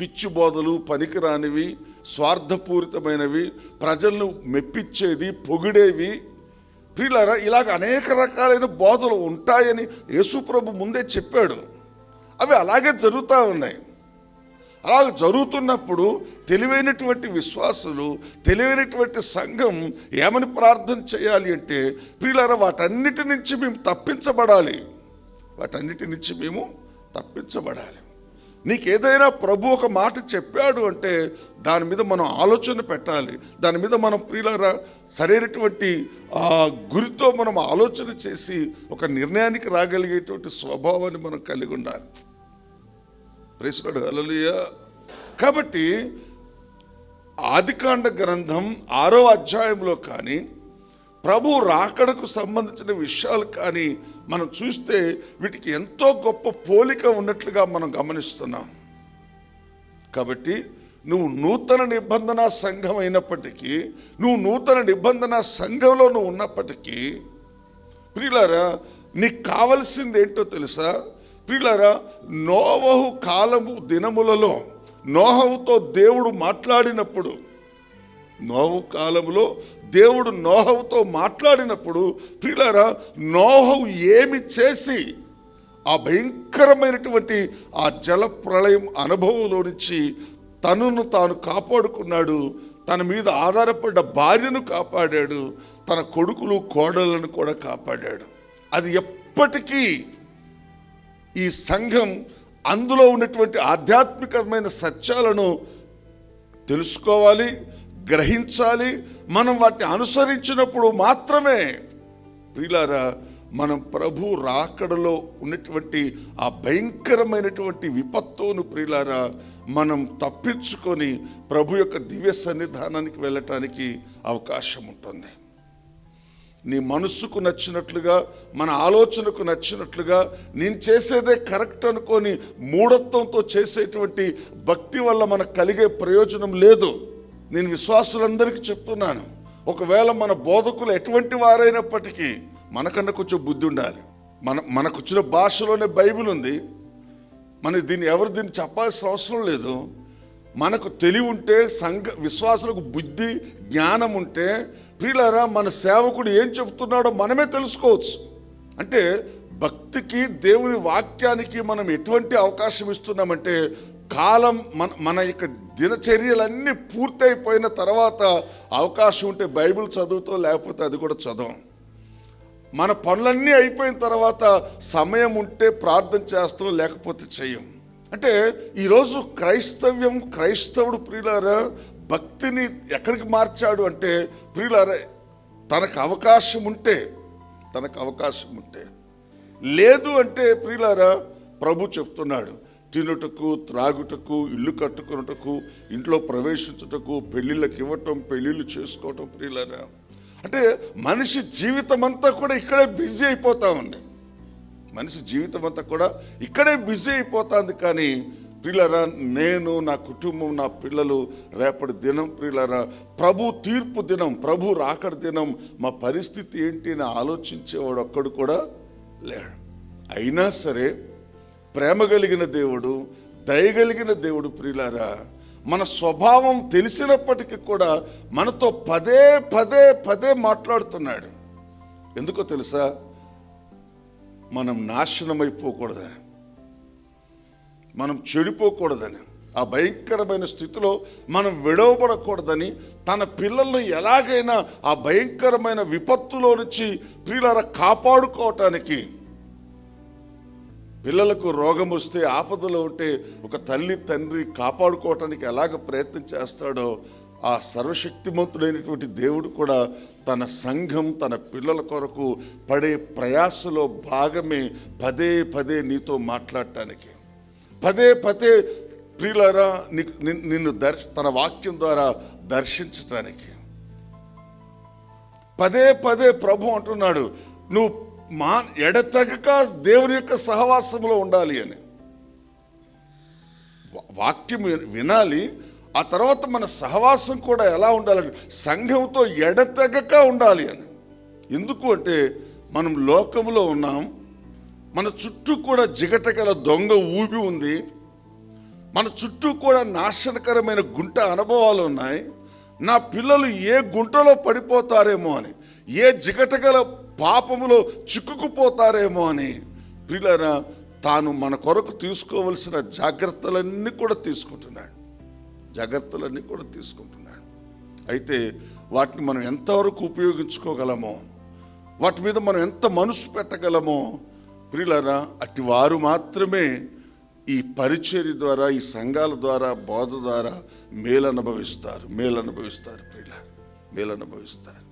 పిచ్చి బోధలు పనికిరానివి స్వార్థపూరితమైనవి ప్రజలను మెప్పించేది పొగిడేవి. ప్రియులారా ఇలాగ అనేక రకాలైన బోధలు ఉంటాయని యేసుప్రభు ముందే చెప్పాడు. అవి అలాగే జరుగుతూ ఉన్నాయి. అలా జరుగుతున్నప్పుడు తెలివైనటువంటి విశ్వాసులు తెలివైనటువంటి సంఘం ఏమని ప్రార్థన చేయాలి అంటే ప్రియులారా వాటన్నిటి నుంచి మేము తప్పించబడాలి. వాటన్నిటి నుంచి మేము తప్పించబడాలి. నీకు ఏదైనా ప్రభు ఒక మాట చెప్పాడు అంటే దాని మీద మనం ఆలోచన పెట్టాలి. దాని మీద మనం ప్రియుల సరైనటువంటి ఆ, గురితో మనం ఆలోచన చేసి ఒక నిర్ణయానికి రాగలిగేటువంటి స్వభావాన్ని మనం కలిగి ఉండాలి. ప్రేసుడు హల్లెలూయా కాబట్టి ఆదికాండ గ్రంథం ఆరో అధ్యాయంలో కానీ ప్రభు రాకడకు సంబంధించిన విషయాలు కానీ మనం చూస్తే వీటికి ఎంతో గొప్ప పోలిక ఉన్నట్లుగా మనం గమనిస్తున్నాం. కాబట్టి నువ్వు నూతన నిబంధన సంఘం అయినప్పటికీ నువ్వు నూతన నిబంధన సంఘంలో నువ్వు ఉన్నప్పటికీ ప్రియులారా నీకు కావలసింది ఏంటో తెలుసా? ప్రియులారా నోవహు కాలము దినములలో నోహవుతో దేవుడు మాట్లాడినప్పుడు నోవు కాలంలో దేవుడు నోహవుతో మాట్లాడినప్పుడు ప్రియులారా నోహవు ఏమి చేసి ఆ భయంకరమైనటువంటి ఆ జల ప్రళయం అనుభవంలో నుంచి తనను తాను కాపాడుకున్నాడు తన మీద ఆధారపడ్డ భార్యను కాపాడాడు తన కొడుకులు కోడలను కూడా కాపాడాడు. అది ఎప్పటికీ ఈ సంఘం అందులో ఉన్నటువంటి ఆధ్యాత్మికమైన సత్యాలను తెలుసుకోవాలి గ్రహించాలి. మనం వాటిని అనుసరించినప్పుడు మాత్రమే ప్రియులారా మనం ప్రభు రాకడలో ఉన్నటువంటి ఆ భయంకరమైనటువంటి విపత్తును ప్రియులారా మనం తప్పించుకొని ప్రభు యొక్క దివ్య సన్నిధానానికి వెళ్ళటానికి అవకాశం ఉంటుంది. నీ మనస్సుకు నచ్చినట్లుగా మన ఆలోచనకు నచ్చినట్లుగా నేను చేసేదే కరెక్ట్ అనుకొని మూఢత్వంతో చేసేటువంటి భక్తి వల్ల మనకు కలిగే ప్రయోజనం లేదు. నేను విశ్వాసులందరికీ చెప్తున్నాను. ఒకవేళ మన బోధకులు ఎటువంటి వారైనప్పటికీ మనకన్నా కొంచెం బుద్ధి ఉండాలి. మన మనకు వచ్చిన భాషలోనే బైబిల్ ఉంది. మన దీన్ని ఎవరు దీన్ని చెప్పాల్సిన అవసరం లేదు. మనకు తెలివి ఉంటే సంఘ విశ్వాసులకు బుద్ధి జ్ఞానం ఉంటే ప్రియులారా మన సేవకుడు ఏం చెబుతున్నాడో మనమే తెలుసుకోవచ్చు. అంటే భక్తికి దేవుని వాక్యానికి మనం ఎటువంటి అవకాశం ఇస్తున్నామంటే కాలం మన మన యొక్క దినచర్యలన్నీ పూర్తయిపోయిన తర్వాత అవకాశం ఉంటే బైబిల్ చదువుతో లేకపోతే అది కూడా చదవం. మన పనులన్నీ అయిపోయిన తర్వాత సమయం ఉంటే ప్రార్థన చేస్తాం లేకపోతే చేయం అంటే ఈరోజు క్రైస్తవ్యం క్రైస్తవుడు ప్రియులారా భక్తిని ఎక్కడికి మార్చాడు అంటే ప్రియులారా తనకు అవకాశం ఉంటే తనకు అవకాశం ఉంటే. లేదు అంటే ప్రియులారా ప్రభు చెప్తున్నాడు తినుటకు త్రాగుటకు ఇల్లు కట్టుకున్నటకు ఇంట్లో ప్రవేశించుటకు పెళ్ళిళ్ళకి ఇవ్వటం పెళ్ళిళ్ళు చేసుకోవటం ప్రియులారా. అంటే మనిషి జీవితం అంతా కూడా ఇక్కడే బిజీ అయిపోతా ఉంది. మనిషి జీవితం అంతా కూడా ఇక్కడే బిజీ అయిపోతుంది కానీ ప్రియులరా నేను నా కుటుంబం నా పిల్లలు రేపటి దినం ప్రియులరా ప్రభు తీర్పు దినం ప్రభు రాకడి దినం మా పరిస్థితి ఏంటి అని ఆలోచించేవాడు ఒక్కడు కూడా లేడు. అయినా సరే ప్రేమ కలిగిన దేవుడు దయగలిగిన దేవుడు ప్రియులారా మన స్వభావం తెలిసినప్పటికీ కూడా మనతో పదే పదే పదే మాట్లాడుతున్నాడు. ఎందుకో తెలుసా? మనం నాశనమైపోకూడదని మనం చెడిపోకూడదని. ఆ భయంకరమైన స్థితిలో మనం విడవబడకూడదని. తన పిల్లల్ని ఎలాగైనా ఆ భయంకరమైన విపత్తులో నుంచి ప్రియులారా కాపాడుకోవటానికి పిల్లలకు రోగం వస్తే ఆపదలో ఉంటే ఒక తల్లి తండ్రి కాపాడుకోవటానికి ఎలాగ ప్రయత్నం చేస్తాడో ఆ సర్వశక్తిమంతుడైనటువంటి దేవుడు కూడా తన సంఘం తన పిల్లల కొరకు పడే ప్రయాసలో భాగమే పదే పదే నీతో మాట్లాడటానికి. పదే పదే ప్రియులారా నిన్- నిన్ను దర్శ తన వాక్యం ద్వారా దర్శించటానికి. పదే పదే ప్రభు అంటున్నాడు నువ్వు మా ఎడతెగక దేవుని యొక్క సహవాసంలో ఉండాలి అని. వాక్యం వినాలి ఆ తర్వాత మన సహవాసం కూడా ఎలా ఉండాలని సంఘంతో ఎడతెగక ఉండాలి అని. ఎందుకు అంటే మనం లోకంలో ఉన్నాం మన చుట్టూ కూడా జిగటగల దొంగ ఊబి ఉంది మన చుట్టూ కూడా నాశనకరమైన గుంట అనుభవాలు ఉన్నాయి నా పిల్లలు ఏ గుంటలో పడిపోతారేమో అని ఏ జిగటగల పాపములో చిక్కుకుపోతారేమో అని. పిల్లరా తాను మన కొరకు తీసుకోవలసిన జాగ్రత్తలన్నీ కూడా తీసుకుంటున్నాడు. జాగ్రత్తలన్నీ కూడా తీసుకుంటున్నాడు. అయితే వాటిని మనం ఎంతవరకు ఉపయోగించుకోగలమో వాటి మీద మనం ఎంత మనసు పెట్టగలమో ప్రియులరా అట్టి వారు మాత్రమే ఈ పరిచర్య ద్వారా ఈ సంఘాల ద్వారా బోధ ద్వారా మేలు అనుభవిస్తారు మేలు అనుభవిస్తారు ప్రియుల మేలు అనుభవిస్తారు